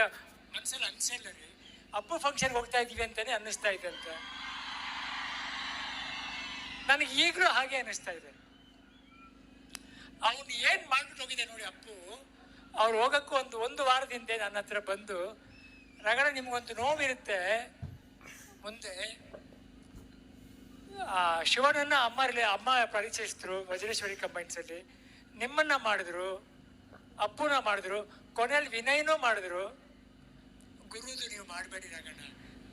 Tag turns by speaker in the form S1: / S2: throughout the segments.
S1: ಅಂತ ಮನ್ಸಲ್ಲಿ ಅನಿಸಿಲ್ಲ ರೀ. ಅಪ್ಪು ಫಂಕ್ಷನ್ಗೆ ಹೋಗ್ತಾ ಇದ್ದೀವಿ ಅಂತಾನೆ ಅನ್ನಿಸ್ತಾ ಇದೆ ಅಂತ. ನನಗೆ ಈಗಲೂ ಹಾಗೆ ಅನ್ನಿಸ್ತಾ ಇದೆ. ಅವನು ಏನು ಮಾಡ್ಬಿಟ್ಟು ಹೋಗಿದೆ ನೋಡಿ ಅಪ್ಪು ಅವ್ರು ಹೋಗಕ್ಕೂ ಒಂದು ಒಂದು ವಾರದಿಂದ ನನ್ನ ಹತ್ರ ಬಂದು ರಗಡ ನಿಮ್ಗೊಂದು ನೋವಿರುತ್ತೆ. ಮುಂದೆ ಆ, ಶಿವನನ್ನ ಅಮ್ಮ ಅಮ್ಮ ಪರಿಚಯಿಸಿದ್ರು ವಜ್ರೇಶ್ವರಿ ಕಂಬೈನ್ಸಲ್ಲಿ ನಿಮ್ಮನ್ನ ಮಾಡಿದ್ರು ಅಪ್ಪುನ ಮಾಡಿದ್ರು ಕೊನೆಯಲ್ಲಿ ವಿನಯ್ನೂ ಮಾಡಿದ್ರು. ಮಾಡಬೇಡಿ ರಾಗಣ್ಣ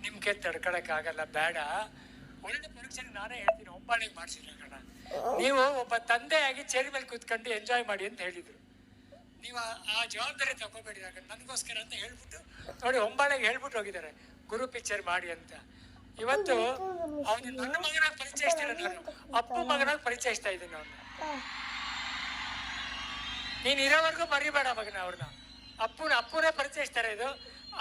S1: ನಿಮ್ಗೆ ತಡ್ಕೊಳಕ್ಕಾಗಲ್ಲ, ಬೇಡ. ಒಳ್ಳೆ ಪರೀಕ್ಷೆಗೆ ನಾನೇ ಹೇಳ್ತೀನಿ ಒಬ್ಬಾಳಿಗೆ ಮಾಡಿಸಿ ರಗಣ ನೀವು ಒಬ್ಬ ತಂದೆಯಾಗಿ ಚೇರ್ ಮೇಲೆ ಕೂತ್ಕೊಂಡು ಎಂಜಾಯ್ ಮಾಡಿ ಅಂತ ಹೇಳಿದ್ರು. ನೀವು ಆ- ಜವಾಬ್ದಾರಿ ತಗೋಬೇಡಿ ರಾಗಣ್ಣ ನನಗೋಸ್ಕರ ಅಂತ ಹೇಳ್ಬಿಟ್ಟು, ನೋಡಿ, ಒಂಬಾಳೆಗೆ ಹೇಳ್ಬಿಟ್ಟು ಹೋಗಿದ್ದಾರೆ. ಗುರು ಪಿಕ್ಚರ್ ಮಾಡಿ ಅಂತ. ಇವತ್ತು ಅವನು ನನ್ನ ಮಗನಾಗ ಪರಿಚಯಿಸ್ತಿಲ್ಲ ನಾನು. ಅಪ್ಪು ಮಗನಾಗ ಪರಿಚಯಿಸ್ತಾ ಇದ್ದೀನಿ ಅವನ್ನ ನೀನ್ ಇರೋವರೆಗೂ ಮರಿಬೇಡ ಮಗನ ಅವ್ರನ್ನ. ಅಪ್ಪನ, ಅಪ್ಪನೇ ಪರಿಚಯಿಸ್ತಾರೆ ಇದು.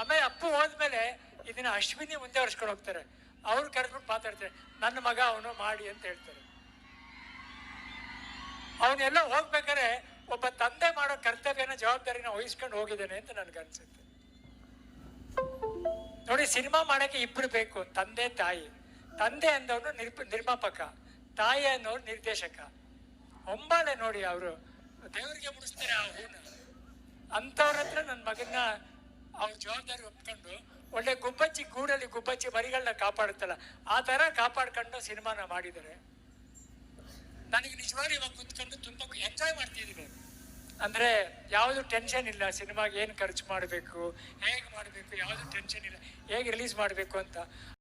S1: ಆಮೇಲೆ ಅಪ್ಪು ಹೋದ್ಮೇಲೆ ಇದನ್ನ ಅಶ್ವಿನಿ ಮುಂದೆ ವರ್ಷಕೊಂಡು ಹೋಗ್ತಾರೆ. ಅವ್ರು ಕರೆದ್ಬಿಟ್ಟು ಮಾತಾಡ್ತಾರೆ, ನನ್ನ ಮಗ ಅವನು ಮಾಡಿ ಅಂತ ಹೇಳ್ತಾರೆ. ಅವನೆಲ್ಲ ಹೋಗ್ಬೇಕಾದ್ರೆ ಒಬ್ಬ ತಂದೆ ಮಾಡೋ ಕರ್ತವ್ಯನ ಜವಾಬ್ದಾರಿನ ವಹಿಸ್ಕೊಂಡು ಹೋಗಿದ್ದಾನೆ ಅಂತ ನನ್ಗನ್ಸುತ್ತೆ ನೋಡಿ, ಸಿನಿಮಾ ಮಾಡಕ್ಕೆ ಇಬ್ರು ಬೇಕು, ತಂದೆ, ತಾಯಿ. ತಂದೆ ಅಂದವನು ನಿರ್ಪ, ನಿರ್ಮಾಪಕ, ತಾಯಿ ಅನ್ನೋರು ನಿರ್ದೇಶಕ. ಒಂಬಾಳೆ ನೋಡಿ ಅವರು. ದೇವರಿಗೆ ಮುಡಿಸ್ತಾರೆ ಆ ಹೂನ. ಅಂಥವ್ರ ಹತ್ರ ನನ್ನ ಮಗನ್ನ ಅವ್ರ ಜವಾಬ್ದಾರಿ ಒಪ್ಕೊಂಡು ಒಳ್ಳೆ ಗುಬ್ಬಚ್ಚಿ, ಗೂಡಲ್ಲಿ ಗುಬ್ಬಚ್ಚಿ ಮರಿಗಳನ್ನ ಕಾಪಾಡುತ್ತಲ್ಲ, ಆ ಥರ ಕಾಪಾಡ್ಕೊಂಡು ಸಿನಿಮಾನ ಮಾಡಿದ್ದಾರೆ. ನನಗೆ ನಿಜವಾಗಿ ಇವಾಗ ಕುತ್ಕೊಂಡು ತುಂಬ ಎಂಜಾಯ್ ಮಾಡ್ತಿದ್ದೀನಿ. ಅಂದರೆ ಯಾವುದು ಟೆನ್ಷನ್ ಇಲ್ಲ, ಸಿನಿಮಾಗೆ ಏನು ಖರ್ಚು ಮಾಡಬೇಕು, ಹೇಗೆ ಮಾಡಬೇಕು, ಯಾವುದು ಟೆನ್ಷನ್ ಇಲ್ಲ, ಹೇಗೆ ರಿಲೀಸ್ ಮಾಡಬೇಕು ಅಂತ.